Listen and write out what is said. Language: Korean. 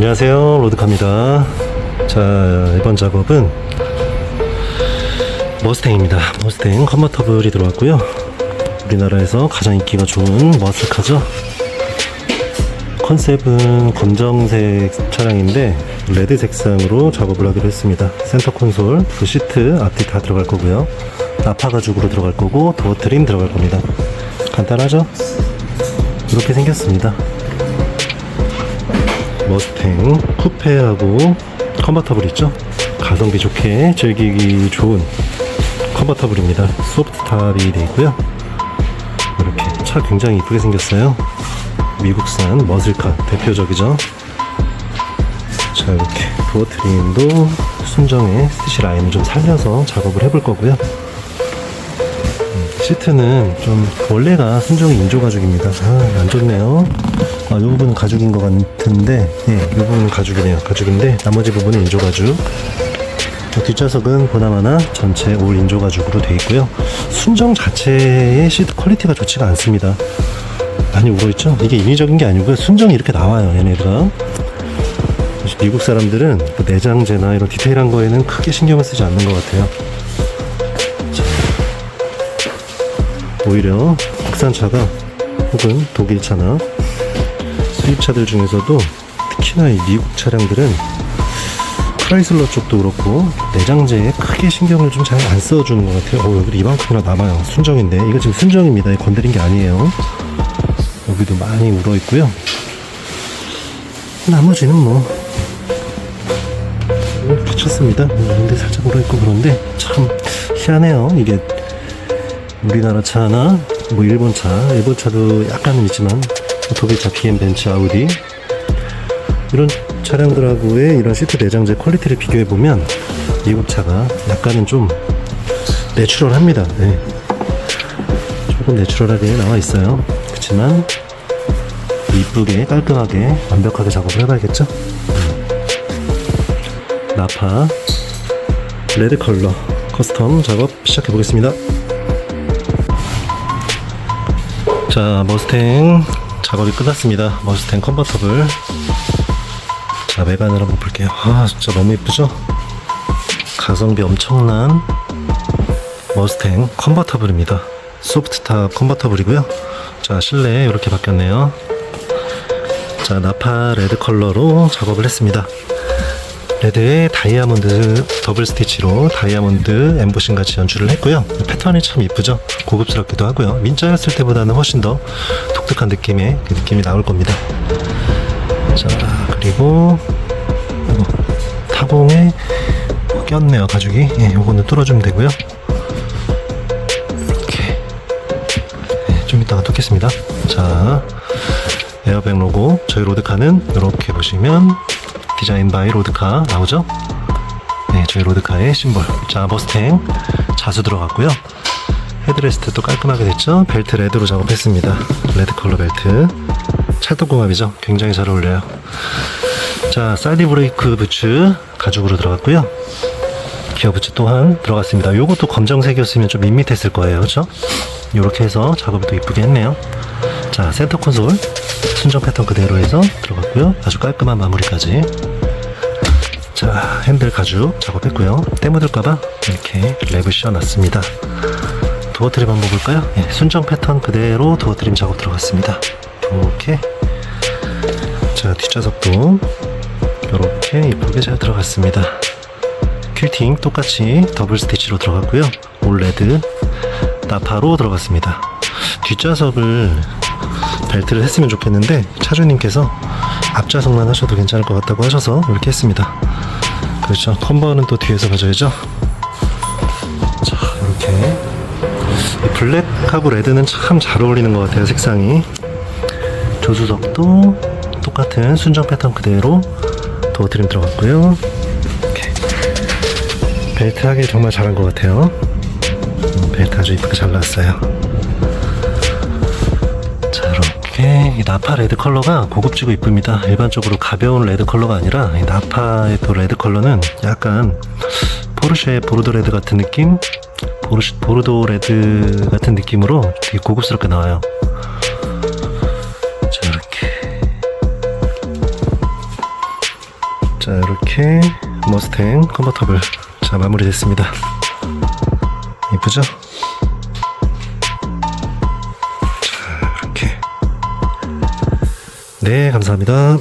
안녕하세요. 로드카입니다. 자 이번 작업은 머스탱입니다. 머스탱 컨버터블이 들어왔고요. 우리나라에서 가장 인기가 좋은 머슬카죠? 컨셉은 검정색 차량인데 레드 색상으로 작업을 하기로 했습니다. 센터 콘솔, 그 시트 앞뒤 다 들어갈 거고요. 나파 가죽으로 들어갈 거고 도어 트림 들어갈 겁니다. 간단하죠? 이렇게 생겼습니다 머스탱 쿠페하고 컨버터블 있죠? 가성비 좋게 즐기기 좋은 컨버터블입니다. 소프트탑이 되어 있고요. 이렇게 차 굉장히 이쁘게 생겼어요. 미국산 머슬카 대표적이죠. 자 이렇게 도어 트림도 순정의 스티치 라인을 좀 살려서 작업을 해볼 거고요. 시트는 좀 원래가 순정의 인조 가죽입니다. 아, 안 좋네요. 아, 이 부분은 가죽인 것 같은데, 예, 이 부분은 가죽이네요. 가죽인데 나머지 부분은 인조 가죽. 저 뒷좌석은 보나마나 전체 올 인조 가죽으로 되어 있고요. 순정 자체의 시트 퀄리티가 좋지가 않습니다. 많이 울어있죠? 이게 인위적인 게 아니고요. 순정이 이렇게 나와요, 얘네가. 미국 사람들은 뭐 내장재나 이런 디테일한 거에는 크게 신경을 쓰지 않는 것 같아요. 오히려 국산차가 혹은 독일차나 수입차들 중에서도 특히나 이 미국 차량들은 크라이슬러 쪽도 그렇고 내장재에 크게 신경을 좀 잘 안 써주는 것 같아요. 어, 여기 이만큼이나 남아요. 순정인데 이거 지금 순정입니다. 건드린 게 아니에요. 여기도 많이 울어 있고요. 나머지는 뭐 어, 괜찮습니다. 근데 살짝 울어 있고 그런데 참 희한해요. 이게 우리나라 차나 뭐 일본 차, 일본 차도 약간은 있지만 뭐 독일 차, BM, 벤츠, 아우디 이런 차량들하고의 이런 시트 내장재 퀄리티를 비교해 보면 미국 차가 약간은 좀 내추럴합니다. 네. 조금 내추럴하게 나와 있어요. 그렇지만 이쁘게 깔끔하게 완벽하게 작업을 해봐야겠죠. 음. 나파 레드 컬러 커스텀 작업 시작해 보겠습니다. 자, 머스탱 작업이 끝났습니다. 머스탱 컨버터블. 자, 외관을 한번 볼게요. 아, 진짜 너무 예쁘죠? 가성비 엄청난 머스탱 컨버터블입니다. 소프트탑 컨버터블이고요. 자, 실내 이렇게 바뀌었네요. 자, 나파 레드 컬러로 작업을 했습니다. 레드에 다이아몬드 더블 스티치로 다이아몬드 엠보싱 같이 연출을 했고요. 패턴이 참 이쁘죠? 고급스럽기도 하고요. 민자였을 때보다는 훨씬 더 독특한 느낌의 그 느낌이 나올 겁니다. 자, 그리고 이거 타봉에 꼈네요, 가죽이. 예, 요거는 뚫어주면 되고요. 이렇게 예, 좀 이따가 뚫겠습니다. 자, 에어백 로고 저희 로드카는 이렇게 보시면 디자인 바이 로드카 나오죠? 네, 저희 로드카의 심볼. 자, 머스탱 자수 들어갔고요. 헤드레스트도 깔끔하게 됐죠? 벨트 레드로 작업했습니다. 레드 컬러 벨트. 찰떡궁합이죠? 굉장히 잘 어울려요. 자, 사이드 브레이크 부츠 가죽으로 들어갔고요. 기어 부츠 또한 들어갔습니다. 요것도 검정색이었으면 좀 밋밋했을 거예요. 그렇죠? 이렇게 해서 작업을 또 이쁘게 했네요. 자, 센터 콘솔 순정 패턴 그대로 해서 들어갔고요. 아주 깔끔한 마무리까지. 자, 핸들 가죽 작업했고요. 때 묻을까봐 이렇게 랩을 씌워놨습니다. 도어 트림 한번 볼까요? 예, 순정 패턴 그대로 도어 트림 작업 들어갔습니다. 이렇게. 자, 뒷좌석도 이렇게 이쁘게 잘 들어갔습니다. 퀼팅 똑같이 더블 스티치로 들어갔고요. 올레드 나파로 들어갔습니다. 뒷좌석을 벨트를 했으면 좋겠는데 차주님께서 앞좌석만 하셔도 괜찮을 것 같다고 하셔서 이렇게 했습니다. 그렇죠. 컨버는 또 뒤에서 가져야죠. 자, 이렇게 이 블랙하고 레드는 참 잘 어울리는 것 같아요. 색상이 조수석도 똑같은 순정 패턴 그대로 도어 트림 들어갔고요. 이렇게 벨트 하기 정말 잘한 것 같아요. 음, 벨트 아주 이쁘게 잘 나왔어요. 이 나파 레드 컬러가 고급지고 이쁩니다. 일반적으로 가벼운 레드 컬러가 아니라 이 나파의 또 레드 컬러는 약간 포르쉐 보르도 레드 같은 느낌? 보르시, 보르도 레드 같은 느낌으로 되게 고급스럽게 나와요. 자 이렇게. 자, 이렇게 머스탱 컨버터블. 자 마무리됐습니다. 이쁘죠? 네, 감사합니다.